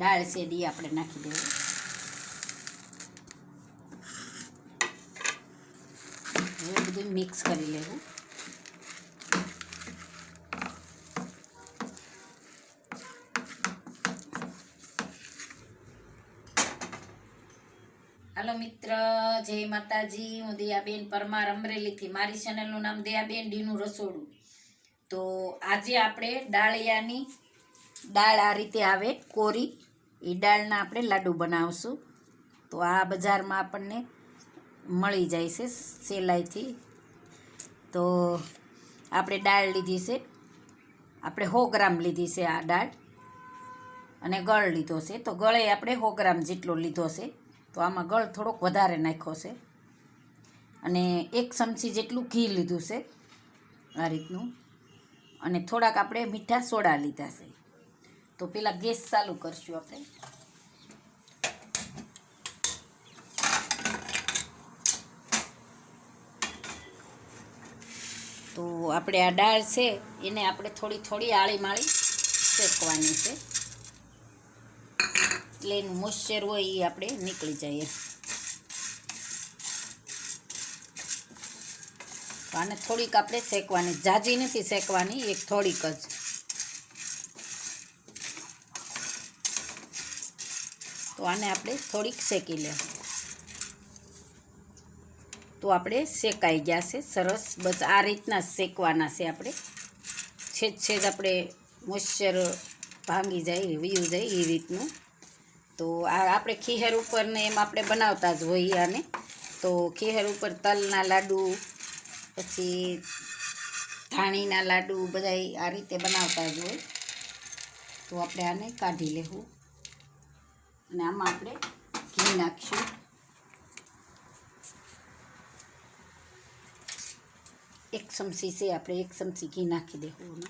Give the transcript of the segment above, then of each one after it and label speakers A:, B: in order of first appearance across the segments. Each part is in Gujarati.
A: દાળ દી આપણે નાખી દેવું. હવે બધું મિક્સ કરી લેવું. હાલો મિત્ર, જય માતાજી. હું દયાબેન પરમાર અમરેલીથી. મારી ચેનલનું નામ દયાબેન ડીનું રસોડું. તો આજે આપણે દાળિયાની દાળ આ રીતે આવે, કોરી એ દાળના આપણે લાડુ બનાવશું. તો આ બજારમાં આપણને મળી જાય છે સેલાઈથી. તો આપણે દાળ લીધી છે. આપણે સો ગ્રામ લીધી છે આ દાળ. અને ગળ લીધો છે. તો ગળે આપણે સો ગ્રામ જેટલો લીધો છે. તો આમાં ગળ થોડોક વધારે નાખ્યો છે. અને એક ચમચી જેટલું ઘી લીધું છે આ રીતનું. અને થોડાક આપણે મીઠા સોડા લીધા છે. તો પેલા ગેસ ચાલુ કરશું આપણે. તો આપણે આ દાળ છે, એને આપણે થોડી થોડી આળી માળી શેકવાની છે. એટલે એનું મોઇશ્ચર હોય એ આપણે નીકળી જઈએ. આને થોડીક આપણે શેકવાની. જાજી નથી શેકવાની, એક થોડીક જ. તો આને આપણે થોડીક શેકી લેવું તો આપણે શેકાઈ ગયા છે, સરસ, બસ આ રીતના શેકવાના છે આપણે. છેજ છેજ આપણે મોઈશ્ચર ભાંગી જાય વયું જાય એ રીતનું. તો આ આપણે ખીહેર ઉપરને એમ આપણે બનાવતા જ હોઈએ આને. તો ખીહેર ઉપર તલના લાડુ, પછી ધાણીના લાડુ બધા આ રીતે બનાવતા જ હોય. તો આપણે આને કાઢી લેવું. અને આમાં આપણે ઘી નાખીશું. એક ચમચી છે, આપણે એક ચમચી ઘી નાખી દેવું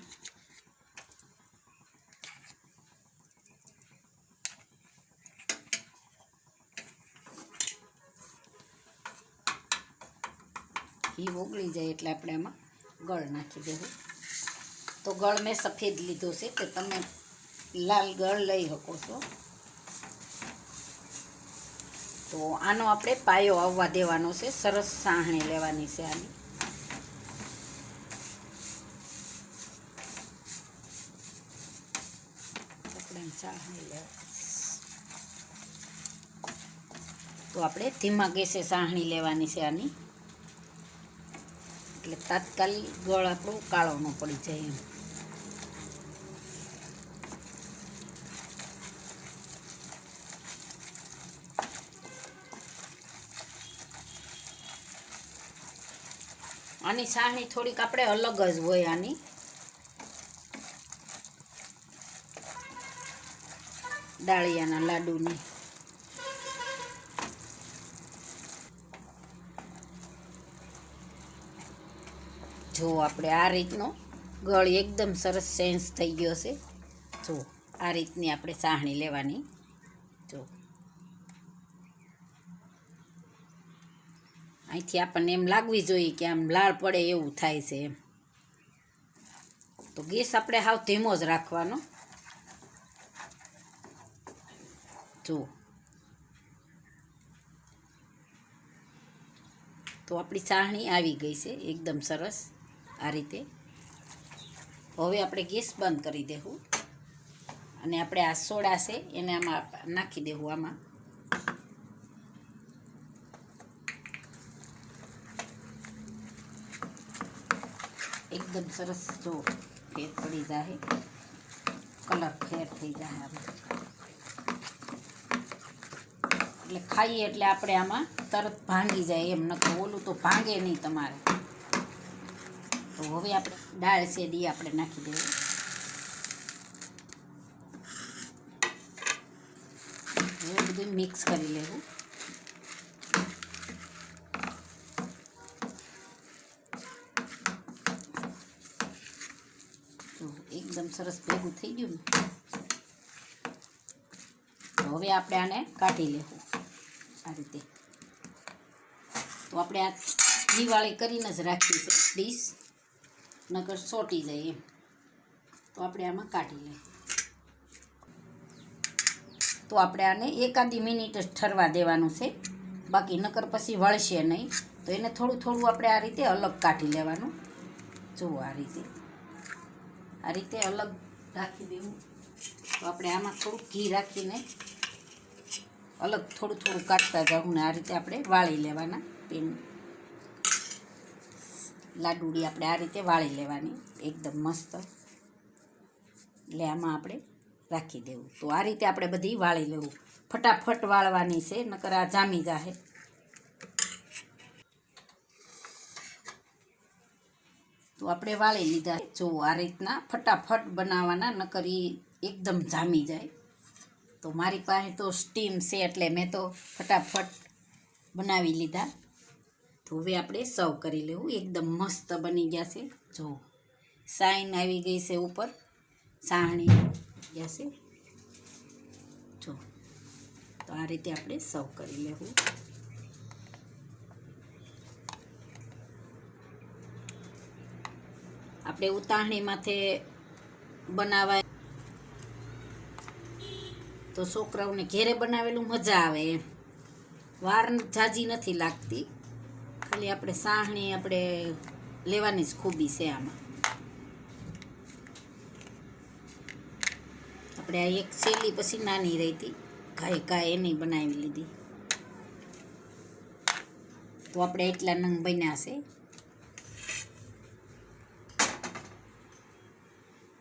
A: ઘી ઓગળી જાય એટલે આપણે આમાં ગળ નાખી દેવું. તો ગળ મેં સફેદ લીધો છે કે તમે લાલ ગળ લઈ શકો છો. તો આનો આપણે પાયો આવવા દેવાનો છે, સરસ સાહણી લેવાની છે આની. તો આપણે ધીમા ગેસે સાહણી લેવાની છે આની. એટલે તાત્કાલિક ગળ આપણો કાળો ન પડી જાય એમ. આની સાહણી થોડીક આપણે અલગ જ હોય આની. દાળિયાના લાડુની. જો આપણે આ રીતનો ગળ એકદમ સરસ સેન્સ થઈ ગયો છે. જો આ રીતની આપણે સાહણી લેવાની. અહીંથી આપણને એમ લાગવી જોઈએ કે આમ લાળ પડે એવું થાય છે એમ. તો ગેસ આપણે હાવ ધીમો જ રાખવાનો. જો. તો આપણી ચાહણી આવી ગઈ છે, એકદમ સરસ આ રીતે. હવે આપણે ગેસ બંધ કરી દેવું અને આપણે આ સોડા છે એને આમાં નાખી દેવું આમાં. એકદમ સરસ જો ફેર પડી જાય કલર ફેર થઈ જાય આમ. એટલે ખાઈએ એટલે આપણે આમાં તરત ભાંગી જાય એમ, નકર ઓલું તો ભાંગે નહીં તમારે. તો હવે આપણે દાળ શેડી આપણે નાખી હવે બધું મિક્સ કરી લેવું તો સરસ ભેગું થઈ ગયું ને. હવે આપણે આને કાઢી લેવું. આ રીતે. તો આપણે આ દિવાળી કરીને જ રાખી છે ડીશ. નકર સોટી જાય એમ. તો આપણે આમાં કાઢી લઈએ. તો આપણે આને એકાદી મિનિટ જ ઠરવા દેવાનું છે. બાકી નકર પછી વળશે નહીં. તો એને થોડું થોડું આપણે આ રીતે અલગ કાઢી લેવાનું. જુઓ આ રીતે. આ રીતે અલગ રાખી દેવું. તો આપણે આમાં થોડું ઘી રાખીને અલગ થોડું થોડું કાઢતા જાઉં ને આ રીતે આપણે વાળી લેવાના પેન. લાડુડી આપણે આ રીતે વાળી લેવાની, એકદમ મસ્ત. એટલે આમાં આપણે રાખી દેવું. તો આ રીતે આપણે બધી વાળી લેવું. ફટાફટ વાળવાની છે, નકર આ જામી જાહે. તો આપણે વાળી લીધા. જો આ રીતના ફટાફટ બનાવવાના, નકર એકદમ જામી જાય. તો મારી પાસે તો સ્ટીમ છે એટલે મેં તો ફટાફટ બનાવી લીધા. તો હવે આપણે સર્વ કરી લેવું. એકદમ મસ્ત બની ગયા છે. જો સાઈન આવી ગઈ છે ઉપર. સાહણી ગયા છે. જો, તો આ રીતે આપણે સર્વ કરી લેવું. આપણે ઉતાહણી માથે બનાવાય. તો છોકરાઓને ઘેરે બનાવેલું મજા આવે એમ. વાર જાજી નથી લાગતી. ખાલી આપણે સાહણી આપણે લેવાની જ ખૂબી છે આમાં. આપણે આ એક શેલી પછી નાની રહી હતી. ગાય ગાય એની બનાવી લીધી. તો આપણે એટલા નંગ બન્યા છે.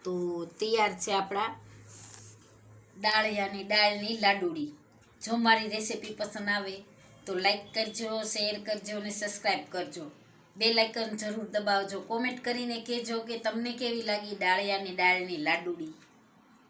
A: તો તૈયાર છે આપણા ડાળિયાની દાળની લાડુડી. જો મારી રેસીપી પસંદ આવે તો લાઈક કરજો શેર કરજો અને સબસ્ક્રાઈબ કરજો. બે લાઇકન જરૂર દબાવજો. કોમેન્ટ કરીને કહેજો કે તમને કેવી લાગી ડાળિયાની દાળની લાડુડી.